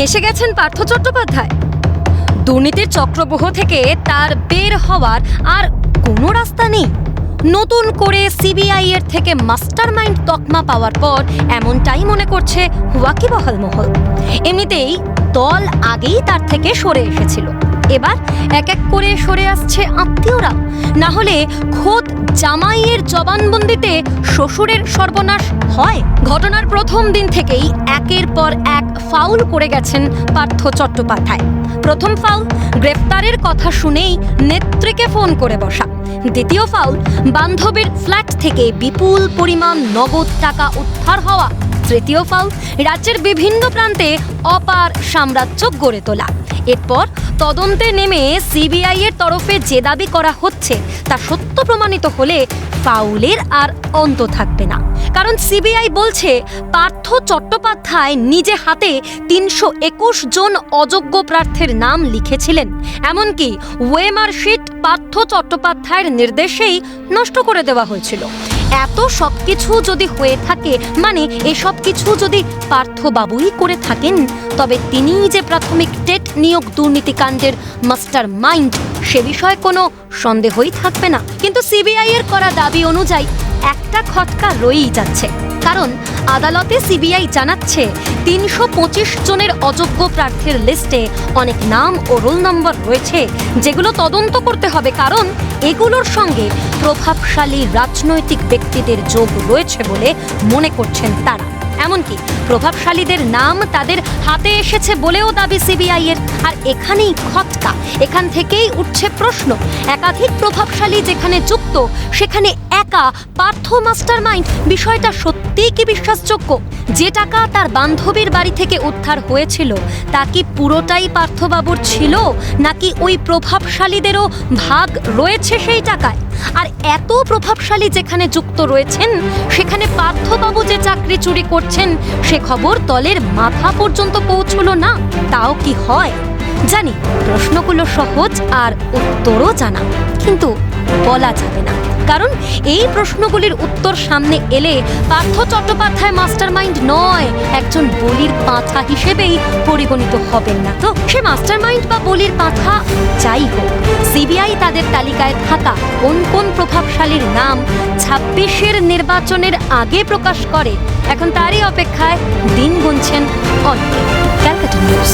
ফেসে গেছেন পার্থ চট্টোপাধ্যায়। দুর্নীতির চক্রবহ থেকে তার বের হওয়ার আর কোনো রাস্তা নেই। নতুন করে সিবিআই এর থেকে মাস্টার মাইন্ড তকমা পাওয়ার পর এমনটাই মনে করছে ওয়াকিবহাল মহল। এমনিতেই দল আগেই তার থেকে সরে এসেছিল। এবার এক এক করে সরে আসছে আত্মীয়রা। না হলে খোদ জামাইয়ের জবানবন্দিতে শ্বশুরের সর্বনাশ হয়। ঘটনার প্রথম দিন থেকেই একের পর এক ফাউল করে গেছেন পার্থ চট্টোপাধ্যায়। প্রথম ফাউল গ্রেফতারের কথা শুনেই নেত্রীকে ফোন করে বসা। দ্বিতীয় ফাউল, বান্ধবীর ফ্ল্যাট থেকে বিপুল পরিমাণ নগদ টাকা উদ্ধার হওয়া। তৃতীয় ফাউল রাজ্যের বিভিন্ন প্রান্তে অপার সাম্রাজ্য গড়ে তোলা। এরপর তদন্তে নেমে সিবিআই এর তরফে যে দাবি করা হচ্ছে, তা সত্য প্রমাণিত হলে ফাউলের আর অন্ত থাকবে না। কারণ সিবিআই বলছে, পার্থ চট্টোপাধ্যায় নিজে হাতে তিনশো একুশ জন অযোগ্য প্রার্থীর নাম লিখেছিলেন। এমনকি ওয়েমার শিট পার্থ চট্টোপাধ্যায়ের নির্দেশেই নষ্ট করে দেওয়া হয়েছিল। এত সব কিছু যদি হয়ে থাকে মানে এসব কিছু যদি পার্থবাবুই করে থাকেন, তবে তিনিই যে প্রাথমিক টেট নিয়োগ দুর্নীতিকাণ্ডের মাস্টার মাইন্ড সে বিষয়ে কোনো সন্দেহই থাকবে না। কিন্তু সিবিআই এর করা দাবি অনুযায়ী একটা খটকা রয়েই যাচ্ছে। কারণ আদালতে সিবিআই জানাচ্ছে তিনশো পঁচিশ জনের অযোগ্য প্রার্থীর লিস্টে অনেক নাম ও রোল নম্বর রয়েছে, যেগুলো তদন্ত করতে হবে কারণ এগুলোর সঙ্গে প্রভাবশালী রাজনৈতিক ব্যক্তিদের যোগ রয়েছে বলে মনে করছেন তারা। এমনকি প্রভাবশালীদের নাম তাদের হাতে এসেছে বলেও দাবি সিবিআই এর। আর এখানেই খটকা এখান থেকেই উঠছে প্রশ্ন। একাধিক প্রভাবশালী যেখানে যুক্ত, সেখানে একা পার্থ মাস্টার মাইন্ড বিষয়টা সত্যিই কি বিশ্বাসযোগ্য? যে টাকা তার বান্ধবীর বাড়ি থেকে উদ্ধার হয়েছিল, তা কি পুরোটাই পার্থবাবুর ছিল, নাকি ওই প্রভাবশালীদেরও ভাগ রয়েছে সেই টাকায়? আর এত প্রভাবশালী যেখানে যুক্ত রয়েছেন, সেখানে পার্থবাবু যে চাকরি চুরি করছেন, সে খবর দলের মাথা পর্যন্ত পৌঁছলো না? তাও কি হয়? জানি, প্রশ্নগুলো সহজ আর উত্তরও জানা, কিন্তু বলা যাবে না। কারণ এই প্রশ্নগুলির উত্তর সামনে এলে পার্থ চট্টোপাধ্যায় মাস্টারমাইন্ড নয়, একজন বলির পাঁঠা হিসেবেই পরিগণিত হবেন না। তো সে মাস্টারমাইন্ড বা বলির পাঁঠা যাই হোক, সিবিআই তাদের তালিকায় থাকা কোন কোন প্রভাবশালীর নাম ছাব্বিশের নির্বাচনের আগে প্রকাশ করে। এখন তারই অপেক্ষায় দিন গুনছেন অনেকে। Calcutta news.